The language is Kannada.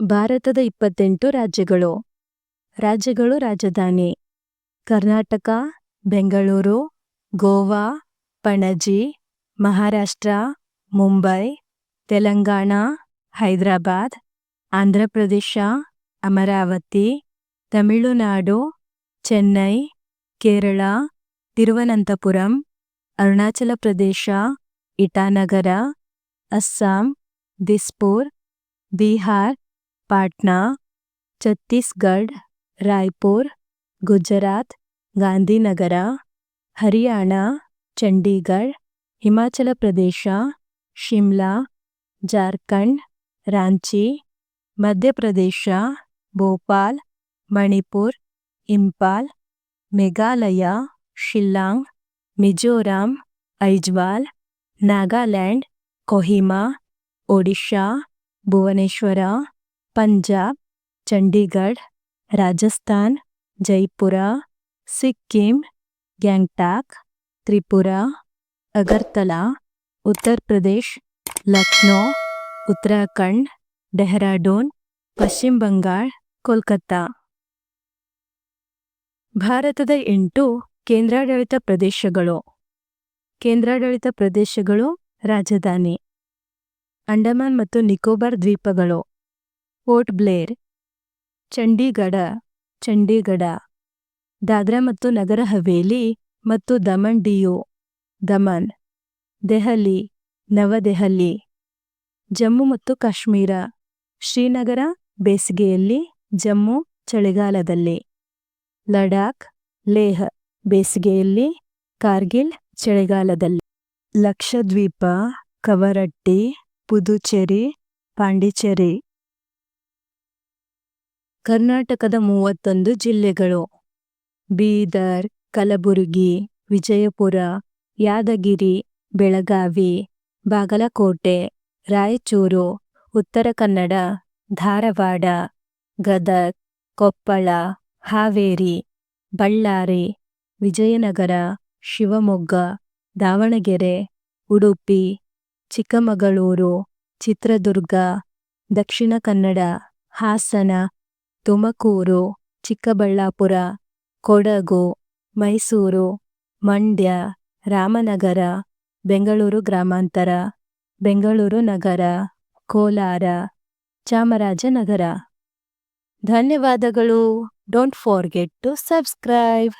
ಭಾರತದ ಇಪ್ಪತ್ತೆಂಟು ರಾಜ್ಯಗಳು. ರಾಜ್ಯಗಳು ರಾಜಧಾನಿ. ಕರ್ನಾಟಕ, ಬೆಂಗಳೂರು, ಗೋವಾ, ಪಣಜಿ, ಮಹಾರಾಷ್ಟ್ರ, ಮುಂಬೈ, ತೆಲಂಗಾಣ, ಹೈದರಾಬಾದ್ ಆಂಧ್ರ ಪ್ರದೇಶ ಅಮರಾವತಿ, ತಮಿಳುನಾಡು, ಚೆನ್ನೈ, ಕೇರಳ, ತಿರುವನಂತಪುರಂ, ಅರುಣಾಚಲ ಪ್ರದೇಶ, ಇಟಾನಗರ, ಅಸ್ಸಾಂ, ದಿಸ್ಪುರ್, ಬಿಹಾರ್ पाटना, छत्तीसगढ़, रायपुर, गुजरात, गांधीनगर। हरियाणा, चंडीगढ़, हिमाचल प्रदेश, शिमला, झारखंड। रांची, मध्य प्रदेश, भोपाल, मणिपुर, इम्फाल मेघालय, शिलांग, मिजोरम, ऐजवाल नागालैंड। कोहिमा, ओडिशा, भुवनेश्वर। ಪಂಜಾಬ್, ಚಂಡೀಗಢ್, ರಾಜಸ್ಥಾನ್, ಜೈಪುರ, ಸಿಕ್ಕಿಂ, ಗ್ಯಾಂಗ್ಟಾಕ್, ತ್ರಿಪುರ, ಅಗರ್ತಲಾ, ಉತ್ತರ್ ಪ್ರದೇಶ್, ಲಕ್ನೋ, ಉತ್ತರಾಖಂಡ್, ಡೆಹ್ರಾಡೂನ್, ಪಶ್ಚಿಮ ಬಂಗಾಳ್, ಕೋಲ್ಕತ್ತಾ. ಭಾರತದ ಎಂಟು ಕೇಂದ್ರಾಡಳಿತ ಪ್ರದೇಶಗಳು. ಕೇಂದ್ರಾಡಳಿತ ಪ್ರದೇಶಗಳು ರಾಜಧಾನಿ. ಅಂಡಮಾನ್ ಮತ್ತು ನಿಕೋಬಾರ್ ದ್ವೀಪಗಳು. ಪೋರ್ಟ್ ಬ್ಲೇರ್, ಚಂಡೀಗಢ ಚಂಡೀಗಢ, ದಾದ್ರಾ ಮತ್ತು ನಗರ ಹವೇಲಿ ಮತ್ತು ದಮನ್ ಡಿಯು, ದಮನ್, ದೆಹಲಿ, ನವದೆಹಲಿ, ಜಮ್ಮು ಮತ್ತು ಕಾಶ್ಮೀರ, ಶ್ರೀನಗರ ಬೇಸಿಗೆಯಲ್ಲಿ ಜಮ್ಮು ಚಳಿಗಾಲದಲ್ಲಿ, ಲಡಾಖ್, ಲೇಹ್ ಬೇಸಿಗೆಯಲ್ಲಿ ಕಾರ್ಗಿಲ್ ಚಳಿಗಾಲದಲ್ಲಿ, ಲಕ್ಷದ್ವೀಪ, ಕವರಟ್ಟಿ, ಪುದುಚೇರಿ, ಪಾಂಡಿಚೇರಿ. ಕರ್ನಾಟಕದ ಮೂವತ್ತೊಂದು ಜಿಲ್ಲೆಗಳು. ಬೀದರ್, ಕಲಬುರಗಿ, ವಿಜಯಪುರ, ಯಾದಗಿರಿ, ಬೆಳಗಾವಿ, ಬಾಗಲಕೋಟೆ, ರಾಯಚೂರು, ಉತ್ತರ ಕನ್ನಡ, ಧಾರವಾಡ, ಗದಗ್, ಕೊಪ್ಪಳ, ಹಾವೇರಿ, ಬಳ್ಳಾರಿ, ವಿಜಯನಗರ, ಶಿವಮೊಗ್ಗ, ದಾವಣಗೆರೆ, ಉಡುಪಿ, ಚಿಕ್ಕಮಗಳೂರು, ಚಿತ್ರದುರ್ಗ, ದಕ್ಷಿಣ ಕನ್ನಡ, ಹಾಸನ ತುಮಕೂರು, ಚಿಕ್ಕಬಳ್ಳಾಪುರ, ಕೊಡಗು, ಮೈಸೂರು, ಮಂಡ್ಯ, ರಾಮನಗರ, ಬೆಂಗಳೂರು ಗ್ರಾಮಾಂತರ, ಬೆಂಗಳೂರು ನಗರ, ಕೋಲಾರ, ಚಾಮರಾಜನಗರ. ಧನ್ಯವಾದಗಳು. Don't forget to subscribe